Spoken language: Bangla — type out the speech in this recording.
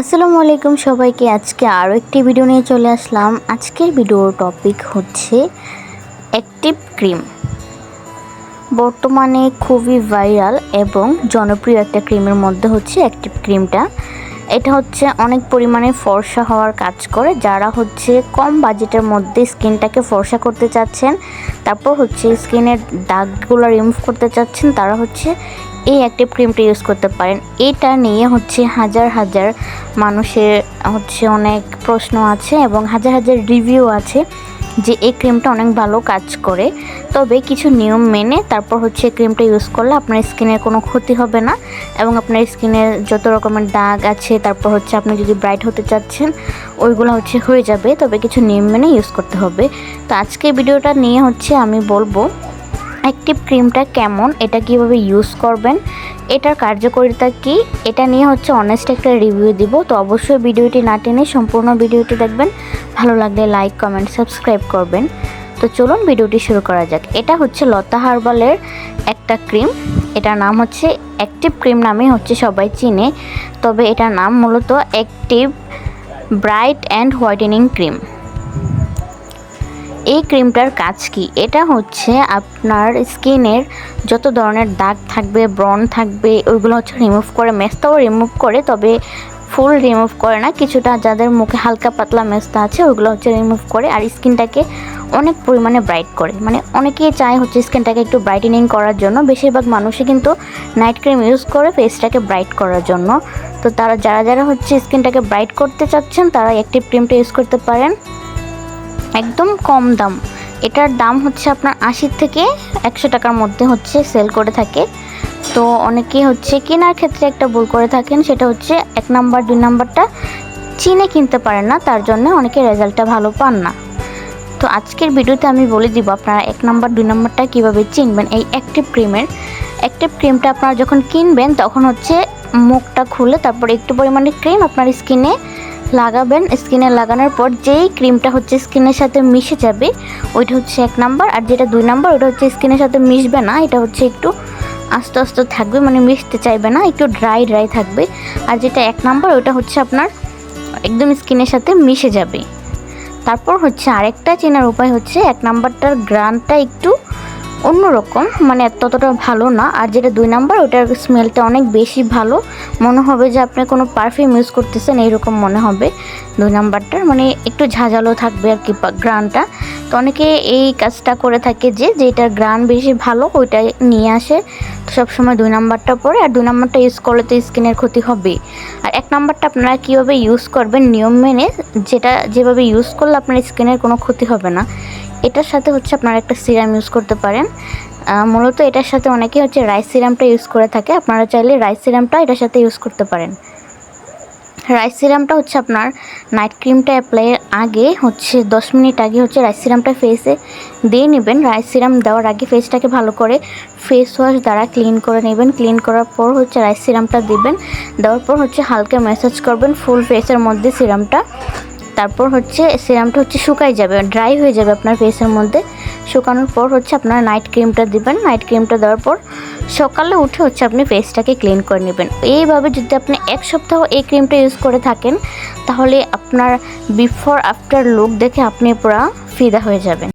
আসসালামু আলাইকুম সবাইকে। আজকে আরও একটি ভিডিও নিয়ে চলে আসলাম। আজকের ভিডিওর টপিক হচ্ছে অ্যাক্টিভ ক্রিম বর্তমানে খুবই ভাইরাল এবং জনপ্রিয় একটা ক্রিমের মধ্যে হচ্ছে অ্যাক্টিভ ক্রিমটা এটা হচ্ছে অনেক পরিমাণে ফর্সা হওয়ার কাজ করে যারা হচ্ছে কম বাজেটের মধ্যে স্কিনটাকে ফর্সা করতে চাচ্ছেন, তারপর হচ্ছে স্কিনের দাগগুলো রিমুভ করতে চাচ্ছেন, তারা হচ্ছে এই অ্যাক্টিভ ক্রিমটা ইউজ করতে পারেন। এটা নিয়ে হচ্ছে হাজার হাজার মানুষের হচ্ছে অনেক প্রশ্ন আছে এবং হাজার হাজার রিভিউ আছে। যে এই ক্রিমটা অনেক ভালো কাজ করে। তবে কিছু নিয়ম মেনে তারপর হচ্ছে ক্রিমটা ইউজ করলে আপনার স্কিনের কোনো ক্ষতি হবে না এবং আপনার স্কিনের যত রকমের দাগ আছে, তারপর হচ্ছে আপনি যদি ব্রাইট হতে চাচ্ছেন, ওইগুলো হচ্ছে হয়ে যাবে। তবে কিছু নিয়ম মেনে ইউজ করতে হবে। তো আজকে ভিডিওটা নিয়ে হচ্ছে আমি বলব অ্যাক্টিভ ক্রিমটা কেমন, এটা কীভাবে ইউজ করবেন, এটার কার্যকারিতা কি, এটা নিয়ে হচ্ছে অনেস্ট একটা রিভিউ দিব। তো অবশ্যই ভিডিওটি না টেনে সম্পূর্ণ ভিডিওটি দেখবেন, ভালো লাগলে লাইক কমেন্ট সাবস্ক্রাইব করবেন। তো চলুন ভিডিওটি শুরু করা যাক। এটা হচ্ছে লতা হার্বালের একটা ক্রিম, এটার নাম হচ্ছে অ্যাক্টিভ ক্রিম নামে হচ্ছে সবাই চিনে। তবে এটার নাম মূলত active bright and whitening cream. এই ক্রিমটার কাজ কি? এটা হচ্ছে আপনার স্কিনের যত ধরনের দাগ থাকবে ব্রন থাকবে, ওইগুলো হচ্ছে রিমুভ করে মেস্তাও রিমুভ করে, তবে ফুল রিমুভ করে না। কিছুটা যাদের মুখে হালকা পাতলা মেস্তা আছে, ওইগুলো হচ্ছে রিমুভ করে আর স্কিনটাকে অনেক পরিমাণে ব্রাইট করে। মানে অনেকেই চায় হচ্ছে স্কিনটাকে একটু ব্রাইটেনিং করার জন্য। বেশিরভাগ মানুষই কিন্তু নাইট ক্রিম ইউজ করে ফেসটাকে ব্রাইট করার জন্য। তো তারা, যারা যারা হচ্ছে স্কিনটাকে ব্রাইট করতে চাচ্ছেন, তারা অ্যাক্টিভ ক্রিমটা ইউজ করতে পারেন। একদম কম দাম। এটার দাম হচ্ছে আপনার আশি থেকে একশো টাকার মধ্যে হচ্ছে সেল করে থাকে। তো অনেকে হচ্ছে কেনার ক্ষেত্রে একটা ভুল করে থাকেন, সেটা হচ্ছে এক নাম্বার, দুই নাম্বারটা চিনে কিনতে পারেন না, তার জন্য অনেকে রেজাল্টটা ভালো পান না। তো আজকের ভিডিওতে আমি বলে দিব আপনারা এক নাম্বার, দুই নাম্বারটা কীভাবে চিনবেন এই অ্যাক্টিভ ক্রিমের অ্যাক্টিভ ক্রিমটা আপনারা যখন কিনবেন, তখন হচ্ছে মুখটা খুলে তারপর একটু পরিমাণে ক্রিম আপনার স্কিনে লাগাবেন স্কিনে লাগানোর পর যেই ক্রিমটা হচ্ছে স্কিনের সাথে মিশে যাবে, ওইটা হচ্ছে এক নাম্বার। আর যেটা দুই নাম্বার, ওটা হচ্ছে স্কিনের সাথে মিশবে না, এটা হচ্ছে একটু আস্তে আস্তে থাকবে মানে মিশতে চাইবে না, একটু ড্রাই ড্রাই থাকবে। আর যেটা এক নাম্বার, ওটা হচ্ছে আপনার একদম স্কিনের সাথে মিশে যাবে। তারপর হচ্ছে আরেকটা চেনার উপায় হচ্ছে, এক নাম্বারটার গ্রানটা একটু অন্যরকম মানে ততটা ভালো না। আর যেটা দুই নাম্বার, ওটার স্মেলটা অনেক বেশি ভালো। মনে হবে যে আপনি কোনো পারফিউম ইউজ করতেছেন, এইরকম মনে হবে দুই নাম্বারটার। মানে একটু ঝাঁঝালো থাকবে আর কি গ্রানটা তো অনেকে এই কাজটা করে থাকে যে, যেটার গ্রান বেশি ভালো, ওইটা নিয়ে আসে। তো সবসময় দুই নাম্বারটা পরে, আর দুই নাম্বারটা ইউজ করলে তো স্কিনের ক্ষতি হবে আর এক নাম্বারটা আপনারা কীভাবে ইউজ করবেন নিয়ম মেনে, যেটা যেভাবে ইউজ করলে আপনার স্কিনের কোনো ক্ষতি হবে না। এটার সাথে হচ্ছে আপনারা একটা সিরাম ইউজ করতে পারেন। মূলত এটার সাথে অনেকেই হচ্ছে রাইস সিরামটা ইউজ করে থাকে। আপনারা চাইলে রাইস সিরামটা এটার সাথে ইউজ করতে পারেন। রাইস সিরামটা হচ্ছে আপনার নাইট ক্রিমটা অ্যাপ্লাইয়ের আগে হচ্ছে দশ মিনিট আগে হচ্ছে রাইস সিরামটা ফেসে দিয়ে নেবেন। রাইস সিরাম দেওয়ার আগে ফেসটাকে ভালো করে ফেস ওয়াশ দ্বারা ক্লিন করে নেবেন। ক্লিন করার পর হচ্ছে রাইস সিরামটা দিবেন। দেওয়ার পর হচ্ছে হালকা ম্যাসাজ করবেন। ফুল ফেসের মধ্যে সিরামটা তারপর হচ্ছে সিরামটা হচ্ছে শুকাই যাবে ড্রাই হয়ে যাবে আপনার ফেসের মধ্যে। শুকানোর পর হচ্ছে আপনার নাইট ক্রিমটা দিবেন। নাইট ক্রিমটা দেওয়ার পর সকালে উঠে হচ্ছে আপনি ফেসটাকে ক্লিন করে নেবেন। এইভাবে যদি আপনি এক সপ্তাহ এই ক্রিমটা ইউজ করে থাকেন, তাহলে আপনার বিফোর আফটার লুক দেখে আপনি পুরা ফিদা হয়ে যাবেন।